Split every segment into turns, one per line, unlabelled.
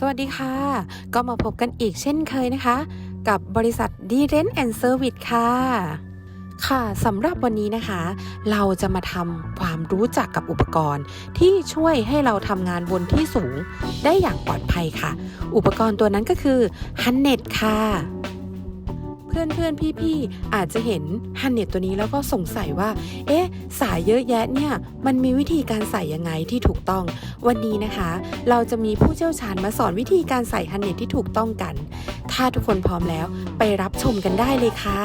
สวัสดีค่ะ ก็มาพบกันอีกเช่นเคยนะคะ กับบริษัทดีเรนแอนด์เซอร์วิสค่ะ ค่ะสำหรับวันนี้นะคะ เราจะมาทำความรู้จักกับอุปกรณ์ ที่ช่วยให้เราทำงานบนที่สูง ได้อย่างปลอดภัยค่ะ อุปกรณ์ตัวนั้นก็คือฮันเน็ตค่ะ เพื่อนเพื่อนพี่พี่ๆ อาจจะเห็นฮันเน็ตตัวนี้แล้วก็สงสัยว่า เอ๊ะ สายเยอะแยะเนี่ย มันมีวิธีการใส่ยังไงที่ถูกต้อง วันนี้นะคะ เราจะมีผู้เชี่ยวชาญมาสอนวิธีการใส่ฮันเน็ตที่ถูกต้องกัน ถ้าทุกคนพร้อมแล้วไปรับชมกันได้เลยค่ะ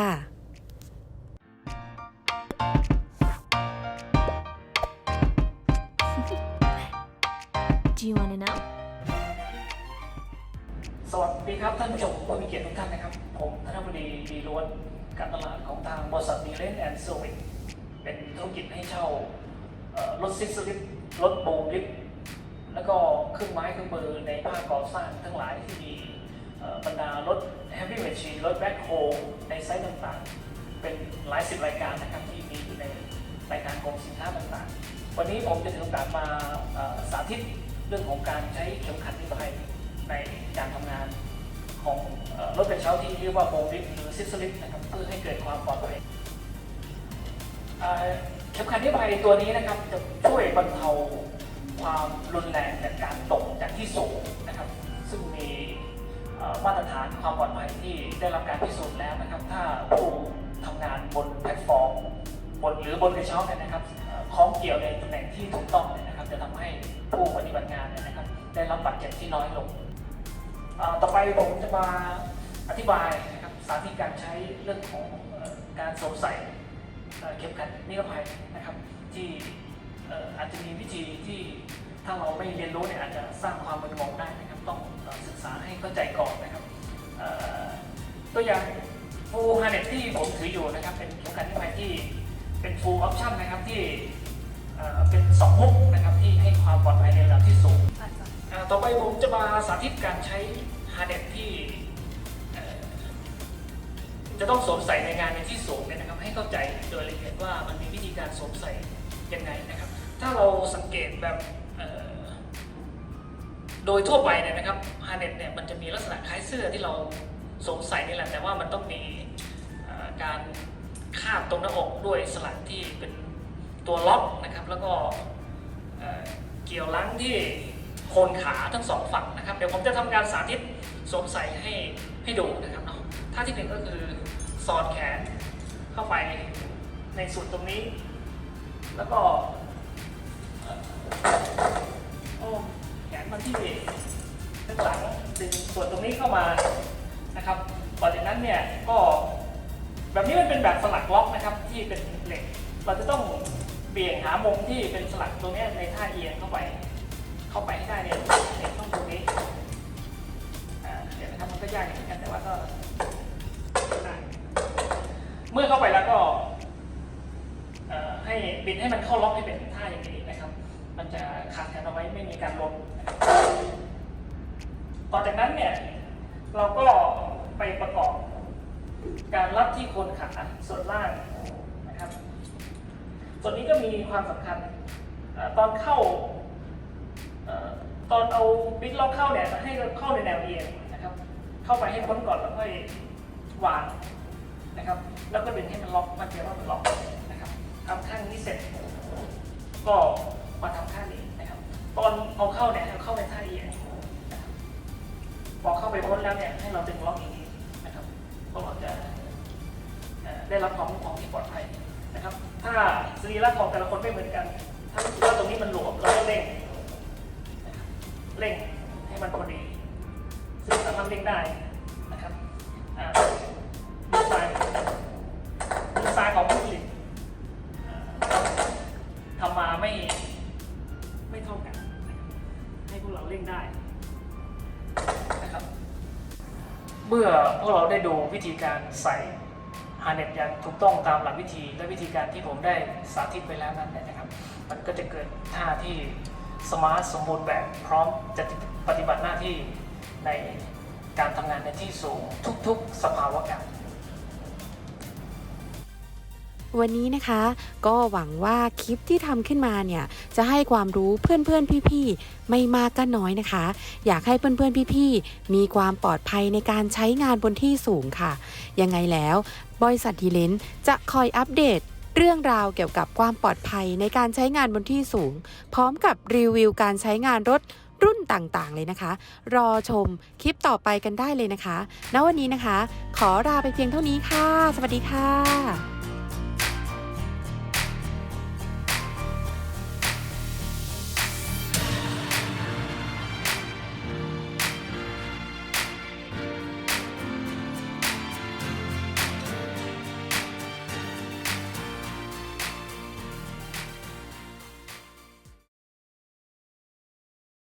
Do you want to know?
สวัสดีครับท่านผู้ชมผู้มีเกียรติทุกท่านนะครับ ผมธนบดีดีล้วนการตลาดของทางบริษัทดีเลนแอนด์เซอร์วิสเป็นธุรกิจให้เช่ารถซิสลิปรถบูมลิฟแล้วก็เครื่องไม้เครื่องมือในภาคก่อสร้างทั้งหลายที่มีบรรดารถ heavy machine รถแบ็คโฮในไซต์ต่างๆ เป็นหลายสิบรายการนะครับที่มีอยู่ในรายการกรมสินค้าต่างๆ วันนี้ผมจะถือโอกาสมาสาธิตเรื่องของการใช้เข็มขัดนิรภัย ในการทำงานของรถกระเช้าที่เรียกว่าโบลิฟหรือซิสลิฟนะครับเพื่อให้เกิดความปลอดภัยเข็มขัดนิรภัยตัวนี้นะครับจะช่วยบรรเทาความรุนแรงจากการตกจากที่สูงนะครับ ซึ่งมีมาตรฐานความปลอดภัยที่ได้รับการพิสูจน์แล้วนะครับ ถ้าผู้ทำงานบนแพลตฟอร์มบนหรือบนกระเช้าเนี่ยนะครับเอ่อของเกี่ยวในตำแหน่งที่ถูกต้องเนี่ยนะครับ จะทำให้ผู้ปฏิบัติงานเนี่ยนะครับ ได้รับบาดเจ็บที่น้อยลง ต่อไปผมจะมาอธิบายนะครับสาธิตการใช้เรื่องของอการสวมใส่เข็มขัดนิรภัยนะครับ ที่อ่อาจจะมีวิธีที่ถ้าเราไม่เรียนรู้เนี่ยอาจจะสร้างความมึนงงได้นะครับ ต้องศึกษาให้เข้าใจก่อนนะครับตัวอย่างฟูฮาร์เน็ตที่ผมถืออยู่นะครับ เป็นเข็มขัดนิรภัยที่เป็นฟูลออปชั่นนะครับที่เป็นสองฮุกนะครับที่ให้ความปลอดภัยในระดับที่สูง ต่อไปผมจะมาสาธิตการใช้ฮาร์เน็ตที่จะต้องสวมใส่ในงานในที่สูงเนี่ยนะครับ ให้เข้าใจโดยละเอียดว่ามันมีวิธีการสวมใส่ยังไงนะครับ ถ้าเราสังเกตแบบโดยทั่วไปเนี่ยนะครับฮาร์เน็ตเนี่ยมันจะมีลักษณะคล้ายเสื้อที่เราสวมใส่นี่แหละแต่ว่ามันต้องมีการคาบตรงหน้าอกด้วยสลักที่เป็นตัวล็อกนะครับ แล้วก็เอ่อเกี่ยวลังที่ โคนขาทั้งสองฝั่งนะครับ เดี๋ยวผมจะทำการสาธิตสวมใส่ให้ให้ดูนะครับเนาะท่าที่หนึ่งก็คือสอดแขนเข้าไปในส่วนตรงนี้ แล้วก็โอ้แขนมันที่ด้านหลังดึงส่วนตรงนี้เข้ามานะครับต่อจากนั้นเนี่ยก็แบบนี้มันเป็นแบบสลักล็อกนะครับที่เป็นเหล็ก เราจะต้องเบี่ยงหามุมที่เป็นสลักตรงนี้ในท่าเอียงเข้าไป เข้าไปให้ได้เนี่ยในช่องตรงนี้อ่าเดี๋ยวนะครับมันก็ยากเหมือนกันแต่ว่าก็ได้เมื่อเข้าไปแล้วก็ให้บิดให้มันเข้าล็อกให้เป็นท่าอย่างนี้นะครับ มันจะขัดกันเอาไว้ไม่มีการลนนะครับต่อจากนั้นเนี่ยเราก็ไปประกอบ การรับที่โคนขาส่วนล่างนะครับ ส่วนนี้ก็มีความสำคัญอตอนเข้า ตอนเอาบิ๊กล็อกเข้าเนี่ยจะให้เข้าในแนวเอียงนะครับ เข้าไปให้พ้นก่อนแล้วค่อยวางนะครับ แล้วก็ดึงให้มันล็อกมันจะว่ามันล็อกนะครับทำข้างนี้เสร็จ ก็มาทำข้างนี้นะครับ ตอนเอาเข้าเนี่ยให้เข้าในท่าเอียงนะครับพอเข้าไปพ้นแล้วเนี่ยให้เราดึงล็อกอย่างนี้นะครับเพราะเราจะได้รับความคุ้มครองที่ปลอดภัยนะครับ ถ้าสรีระของแต่ละคนไม่เหมือนกัน ถ้าว่าตรงนี้มันหลวมเราก็เร่ง เร่งให้มันพอดี ซึ่งสามารถเร่งได้นะครับดีไซน์ดีไซน์ของผู้ผลิตอ่าทำมาไม่ไม่เท่ากัน ให้พวกเราเร่งได้นะครับ เมื่อพวกเราได้ดูวิธีการใส่ฮาร์เน็ตอย่างถูกต้องตามหลักวิธีและวิธีการที่ผมได้สาธิตไปแล้วนั้นนะครับ มันก็จะเกิดท่าที่ สมาร์ทสมบูรณ์แบบพร้อมจะปฏิบัติหน้าที่ในการทำงานในที่สูงทุกๆ สภาวะการ
วันนี้นะคะก็หวังว่าคลิปที่ทำขึ้นมาเนี่ยจะให้ความรู้เพื่อนๆพี่ๆ ไม่มากก็น้อยนะคะ อยากให้เพื่อนๆพี่ๆ มีความปลอดภัยในการใช้งานบนที่สูงค่ะ ยังไงแล้ว บริษัทดีเลนจะคอยอัปเดต เรื่องราวเกี่ยวกับความปลอดภัยในการใช้งานบนที่สูง พร้อมกับรีวิวการใช้งานรถรุ่นต่างๆ เลยนะคะ รอชมคลิปต่อไปกันได้เลยนะคะ ณ วันนี้นะคะ ขอลาไปเพียงเท่านี้ค่ะ สวัสดีค่ะ